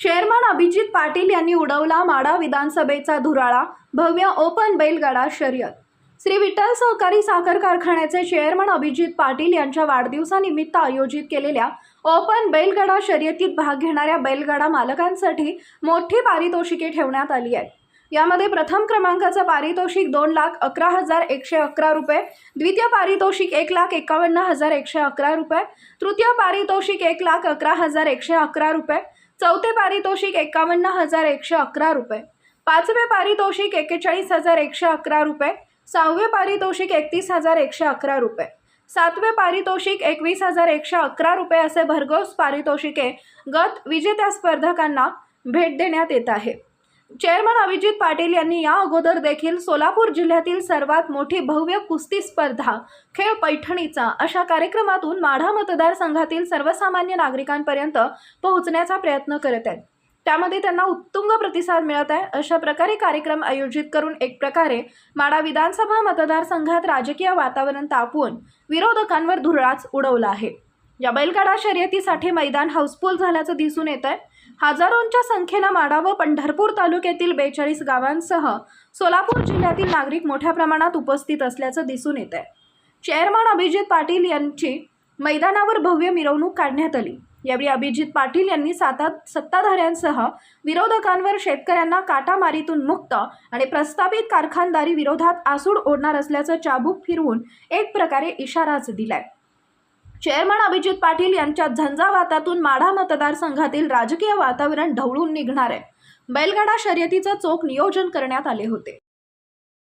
Chairman Abhijit Patil यांनी उडवला माडा विधानसभेचा धुराळा भव्य ओपन बैलगाडा शर्यत. श्री विठ्ठल सहकारी साखर कारखान्याचे चेअरमन अभिजित पाटील यांच्या वाढदिवसानिमित्त आयोजित केलेल्या ओपन बैलगाडा शर्यतीत भाग घेणाऱ्या बैलगाडा मालकांसाठी मोठी पारितोषिके ठेवण्यात आली आहेत. यामध्ये प्रथम क्रमांकाचं पारितोषिक दोन लाख अकरा हजार एकशे अकरा रुपये द्वितीय पारितोषिक एक लाख एकावन्न हजार एकशे अकरा रुपये तृतीय पारितोषिक एक लाख अकरा हजार एकशे अकरा रुपये चौथे पारितोषिक एकावन्न हजार एकशे अकरा रुपये. पाचवे पारितोषिक एक्केचाळीस हजार एकशे अकरा रुपये. सहावे पारितोषिक एकतीस हजार एकशे अकरा रुपये. सातवे पारितोषिक एकवीस हजार एकशे अकरा रुपये असे भरघोस पारितोषिके गत विजेत्या स्पर्धकांना भेट देण्यात येत आहे. चेअरमन अभिजित पाटील यांनी या अगोदर देखील सोलापूर जिल्ह्यातील सर्वात मोठी भव्य कुस्ती स्पर्धा खेळ पैठणीचा अशा कार्यक्रमातून माढा मतदारसंघातील सर्वसामान्य नागरिकांपर्यंत पोहोचण्याचा प्रयत्न करत आहेत. त्यामध्ये त्यांना उत्तुंग प्रतिसाद मिळत आहे. अशा प्रकारे कार्यक्रम आयोजित करून एक प्रकारे माडा विधानसभा मतदारसंघात राजकीय वातावरण तापवून विरोधकांवर धुरळाच उडवला आहे. या बैलगाडा शर्यतीसाठी मैदान हाऊसफुल झाल्याचं दिसून येत आहे हजारोंच्या संख्येनं माडा व पंढरपूर तालुक्यातील बेचाळीस गावांसह सोलापूर जिल्ह्यातील नागरिक मोठ्या प्रमाणात उपस्थित असल्याचं दिसून येत आहे चेअरमन अभिजित पाटील यांची मैदानावर भव्य मिरवणूक काढण्यात आली. यावेळी अभिजित पाटील यांनी सातात सत्ताधाऱ्यांसह विरोधकांवर शेतकऱ्यांना काटामारीतून मुक्त आणि प्रस्तावित कारखानदारी विरोधात आसूड ओढणार असल्याचं चाबूक फिरवून एक प्रकारे इशाराच दिलाय. चेअरमन अभिजित पाटील यांच्या झंझावातातून माढा मतदारसंघातील राजकीय वातावरण ढवळून निघणार आहे. बैलगाडा शर्यतीचं चोख नियोजन करण्यात आले होते.